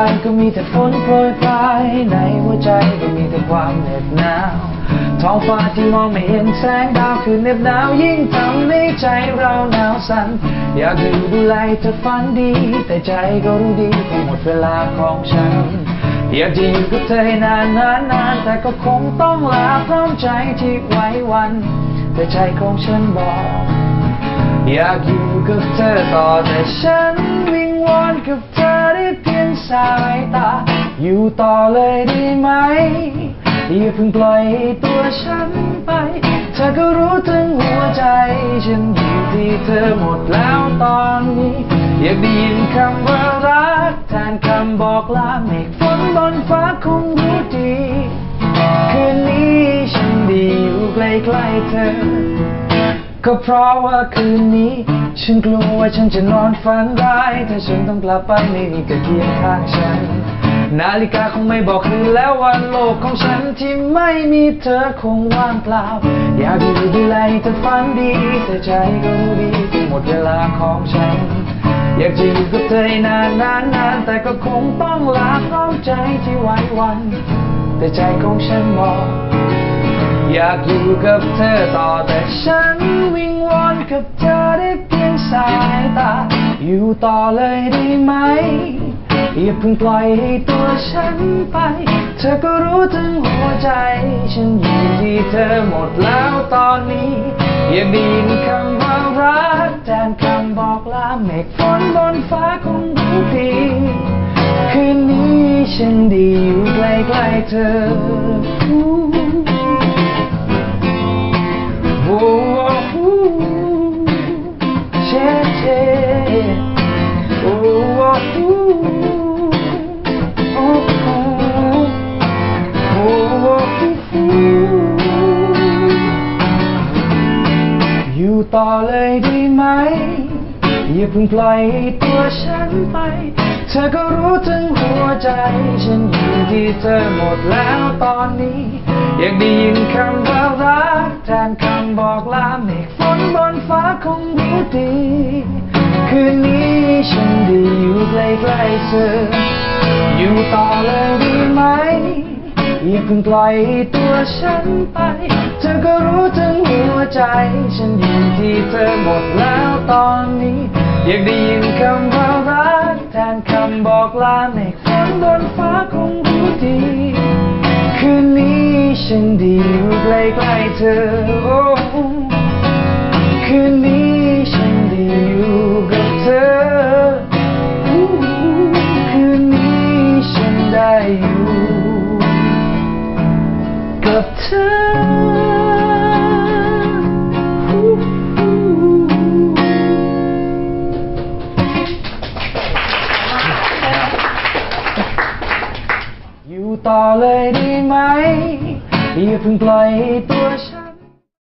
ไปก็มีแต่ฝนโปรยปลายในหัวใจก็มีแต่ความเหน็บหนาว ท้องฟ้าที่มองไม่เห็นแสงดาวคือเหน็บหนาวยิ่งทำให้ใจเราหนาวสั่นอยากอยู่ดูแลเธอฝันดี แต่ใจก็รู้ดีว่าหมดเวลาของฉัน อยากจะอยู่กับเธอให้นานนานนานแต่ก็คงต้องลาพร้อมใจที่ไว้วัน แต่ใจของฉันบอกอยากอยู่กับเธอต่อแต่ฉันวิงวอนกับเธอ สายตา อยู่ต่อเลยได้ไหม อย่าเพิ่งปล่อยตัวฉันไป เธอก็รู้ถึงหัวใจ ฉันอยู่ที่เธอหมดแล้วตอนนี้ อยากได้ยินคำว่ารักแทนคำบอกลาเมฆฝนบนฟ้าคงรู้ดี คืนนี้ฉันดีอยู่ใกล้ๆเธอ ก็เพราะว่าคืนนี้ ฉันกลัวว่าฉันจะนอนฝันร้าย ถ้าฉันต้องกลับไปไม่มีกระเทียมข้างฉัน นาฬิกาคงไม่บอกคืนแล้ววันโลกของฉันที่ไม่มีเธอคงว่างเปล่า อยากอยู่ดูแลให้เธอฝันดีแต่ใจก็รู้ดีที่หมดเวลาของฉัน อยากจะอยู่กับเธอให้นานนานนานแต่ก็คงต้องลาพร้อมใจที่ไว้วัน แต่ใจของฉันบอกอยากอยู่กับเธอต่อแต่ฉัน กับเธอได้เพียงสายตา อยู่ต่อเลยได้ไหม อย่าเพิ่งปล่อยให้ตัวฉันไป เธอก็รู้ถึงหัวใจ ฉันอยู่ที่เธอหมดแล้วตอนนี้ อยากได้ยินคำว่ารักแทนคำบอกลาเมฆฝนบนฟ้าคงรู้ดีคืนนี้ฉันดีอยู่ใกล้ๆเธอ ต่อเลยด้ไหม อย่าเพิ่งปล่อยตัวฉันไป เธอก็รู้ถึงหัวใจ ฉันอยู่ที่เธอหมดแล้วตอนนี้ อยากได้ยินคำว่ารักแทนคำบอกลาเมฆฝนบนฟ้าคงรู้ดี คืนนี้ฉันไดีอยู่ใกล้ๆเธอ อยู่ต่อเลย เพิ่งปล่อยตัวฉันไป เธอก็รู้ถึงหัวใจ ฉันอยู่ที่เธอหมดแล้วตอนนี้ อยากได้ยินคำว่ารักแทนคำบอกลาเมฆฝนบนฟ้าคงรู้ดีคืนนี้ฉันดีอยู่ใกล้ๆเธอโอ้คืนนี้ฉันดีอยู่กับเธออู้คืนนี้ฉันได้อยู่ ต่อเลยได้ไหมอย่าเพิ่งปล่อยตัวฉัน